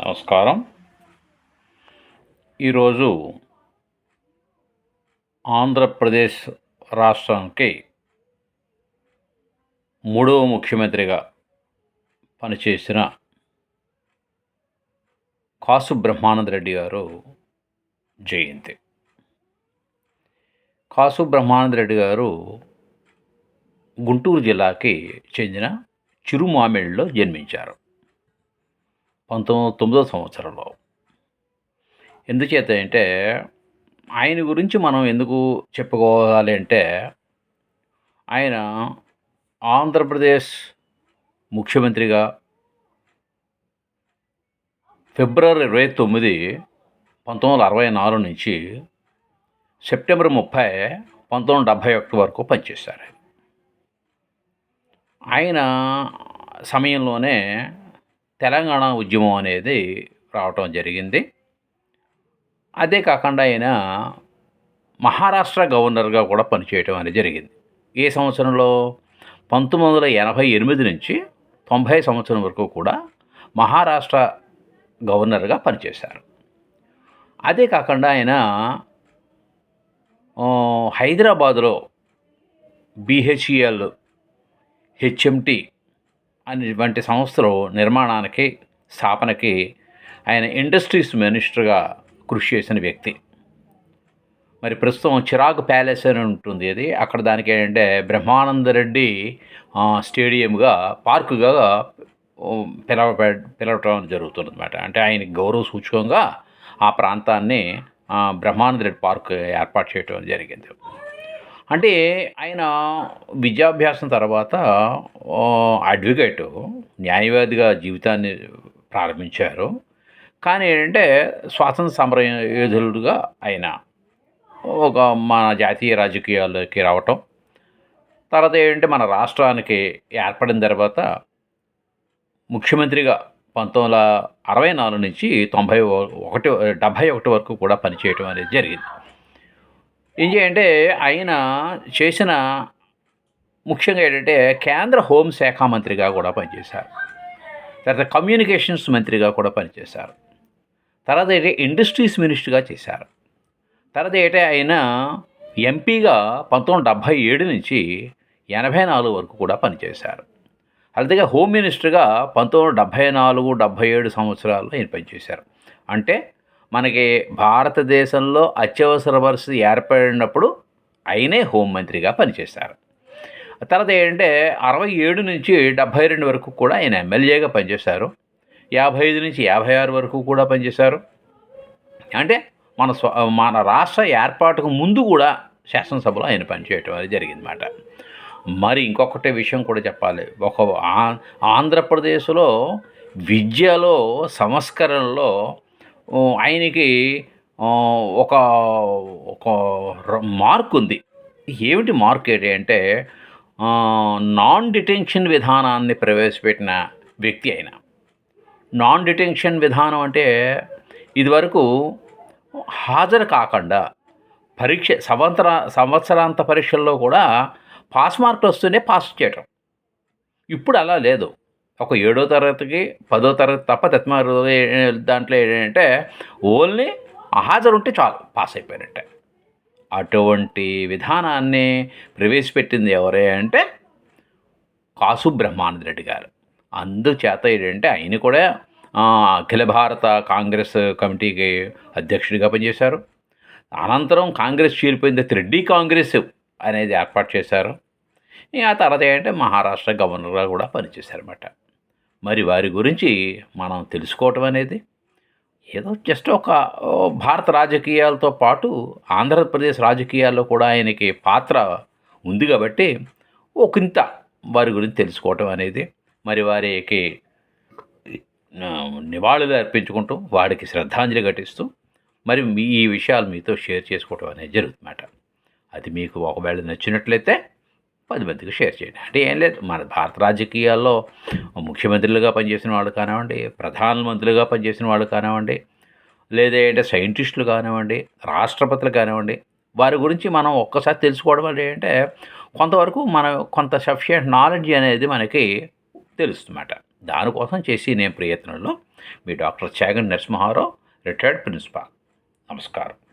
నమస్కారం. ఈరోజు ఆంధ్రప్రదేశ్ రాష్ట్రానికి మూడవ ముఖ్యమంత్రిగా పనిచేసిన కాసు బ్రహ్మానంద రెడ్డి గారు జయంతి. కాసు బ్రహ్మానంద రెడ్డి గారు గుంటూరు జిల్లాకి చెందిన చిరుమామిడిలో జన్మించారు. పంతొమ్మిది తొమ్మిదో సంవత్సరంలో. ఎందుచేత అంటే ఆయన గురించి మనం ఎందుకు చెప్పుకోవాలి అంటే ఆయన ఆంధ్రప్రదేశ్ ముఖ్యమంత్రిగా ఫిబ్రవరి ఇరవై తొమ్మిది పంతొమ్మిది వందల అరవై నాలుగు నుంచి సెప్టెంబర్ ముప్పై పంతొమ్మిది వందల డెబ్భై ఒకటి వరకు పనిచేశారు. ఆయన సమయంలోనే తెలంగాణ ఉద్యమం అనేది రావటం జరిగింది. అదే కాకుండా ఆయన మహారాష్ట్ర గవర్నర్గా కూడా పనిచేయటం అనేది జరిగింది. ఏ సంవత్సరంలో? పంతొమ్మిది వందల ఎనభై ఎనిమిది నుంచి తొంభై సంవత్సరం వరకు కూడా మహారాష్ట్ర గవర్నర్గా పనిచేశారు. అదే కాకుండా ఆయన హైదరాబాదులో బిహెచ్ఈఎల్ హెచ్ఎంటీ అనేటువంటి సంస్థలు నిర్మాణానికి స్థాపనకి ఆయన ఇండస్ట్రీస్ మినిస్టర్గా కృషి చేసిన వ్యక్తి. మరి ప్రస్తుతం చిరాగ్ ప్యాలెస్ అని ఉంటుంది అది. అక్కడ దానికి ఏంటంటే బ్రహ్మానంద రెడ్డి స్టేడియంగా పార్కుగా పిలవ పిలవటం జరుగుతుందన్నమాట అంటే ఆయనకి గౌరవ సూచకంగా ఆ ప్రాంతాన్ని బ్రహ్మానందరెడ్డి పార్క్ ఏర్పాటు చేయటం జరిగింది. అంటే ఆయన విద్యాభ్యాసం తర్వాత అడ్వకేట్ న్యాయవాదిగా జీవితాన్ని ప్రారంభించారు. కానీ ఏంటంటే స్వాతంత్ర సమర యోధులుగా ఆయన ఒక మన జాతీయ రాజకీయాల్లోకి రావటం. తర్వాత ఏంటంటే మన రాష్ట్రానికి ఏర్పడిన తర్వాత ముఖ్యమంత్రిగా పంతొమ్మిది వందల అరవై నాలుగు నుంచి తొంభై ఒకటి డెబ్భై ఒకటి వరకు కూడా పనిచేయటం అనేది జరిగింది. ఏం చేయంటే ఆయన చేసిన ముఖ్యంగా ఏంటంటే కేంద్ర హోంశాఖ మంత్రిగా కూడా పనిచేశారు. తర్వాత కమ్యూనికేషన్స్ మంత్రిగా కూడా పనిచేశారు. తర్వాత ఏంటి ఇండస్ట్రీస్ మినిస్టర్గా చేశారు. తర్వాత ఏంటంటే ఆయన ఎంపీగా పంతొమ్మిది డెబ్భై ఏడు నుంచి ఎనభై నాలుగు వరకు కూడా పనిచేశారు. అలాగే హోమ్ మినిస్టర్గా పంతొమ్మిది వందల డెబ్భై నాలుగు డెబ్భై ఏడు సంవత్సరాల్లో ఆయన పనిచేశారు. అంటే మనకి భారతదేశంలో అత్యవసర పరిస్థితి ఏర్పడినప్పుడు ఆయనే హోంమంత్రిగా పనిచేశారు. తర్వాత ఏంటంటే అరవై ఏడు నుంచి డెబ్భై రెండు వరకు కూడా ఆయన ఎమ్మెల్యేగా పనిచేశారు. యాభై ఐదు నుంచి యాభై ఆరు వరకు కూడా పనిచేశారు. అంటే మన స్వ మన రాష్ట్ర ఏర్పాటుకు ముందు కూడా శాసనసభలో ఆయన పనిచేయటం అనేది జరిగిందన్నమాట. మరి ఇంకొకటి విషయం కూడా చెప్పాలి. ఒక ఆంధ్రప్రదేశ్లో విద్యలో సంస్కరణలో ఆయనకి ఒక ఒక మార్క్ ఉంది. ఏమిటి మార్క్ ఏంటి అంటే నాన్ డిటెన్షన్ విధానాన్ని ప్రవేశపెట్టిన వ్యక్తి ఆయన. నాన్ డిటెన్షన్ విధానం అంటే ఇదివరకు హాజరు కాకుండా పరీక్ష సంవత్సర సంవత్సరాంత పరీక్షల్లో కూడా పాస్ మార్కులు వస్తూనే పాస్ చేయటం. ఇప్పుడు అలా లేదు. ఒక ఏడో తరగతికి పదో తరగతి తప్ప తత్మారు దాంట్లో ఏంటంటే ఓన్లీ హాజరు ఉంటే చాలు పాస్ అయిపోయినట్టే. అటువంటి విధానాన్ని ప్రవేశపెట్టింది ఎవరే అంటే కాసు బ్రహ్మానంద రెడ్డి గారు. అందుచేత ఏంటంటే ఆయన కూడా అఖిల భారత కాంగ్రెస్ కమిటీకి అధ్యక్షుడిగా పనిచేశారు. అనంతరం కాంగ్రెస్ చీలిపోయిన తర్వాత రెడ్డి కాంగ్రెస్ అనేది ఏర్పాటు చేశారు. ఆ తర్వాత ఏంటంటే మహారాష్ట్ర గవర్నర్గా కూడా పనిచేశారన్నమాట. మరి వారి గురించి మనం తెలుసుకోవటం అనేది ఏదో జస్ట్ ఒక భారత రాజకీయాలతో పాటు ఆంధ్రప్రదేశ్ రాజకీయాల్లో కూడా ఆయనకి పాత్ర ఉంది కాబట్టి ఒకంత వారి గురించి తెలుసుకోవటం అనేది మరి వారికి నివాళులు అర్పించుకుంటూ వాడికి శ్రద్ధాంజలి ఘటిస్తూ మరి మీ ఈ విషయాలు మీతో షేర్ చేసుకోవటం అనేది జరుగుతుందన్నమాట. అది మీకు ఒకవేళ నచ్చినట్లయితే పది మందికి షేర్ చేయండి. అంటే ఏం లేదు. మన భారత రాజకీయాల్లో ముఖ్యమంత్రులుగా పనిచేసిన వాళ్ళు కానివ్వండి ప్రధానమంత్రులుగా పనిచేసిన వాళ్ళు కానివ్వండి లేదా సైంటిస్టులు కానివ్వండి రాష్ట్రపతులు కానివ్వండి వారి గురించి మనం ఒక్కసారి తెలుసుకోవడం వల్ల ఏంటంటే కొంతవరకు మన కొంత సఫిషియంట్ నాలెడ్జ్ అనేది మనకి తెలుస్తుందన్నమాట. దానికోసం చేసి నేను ప్రయత్నంలో మీ doctor Chagan Narasimharao retired principal. నమస్కారం.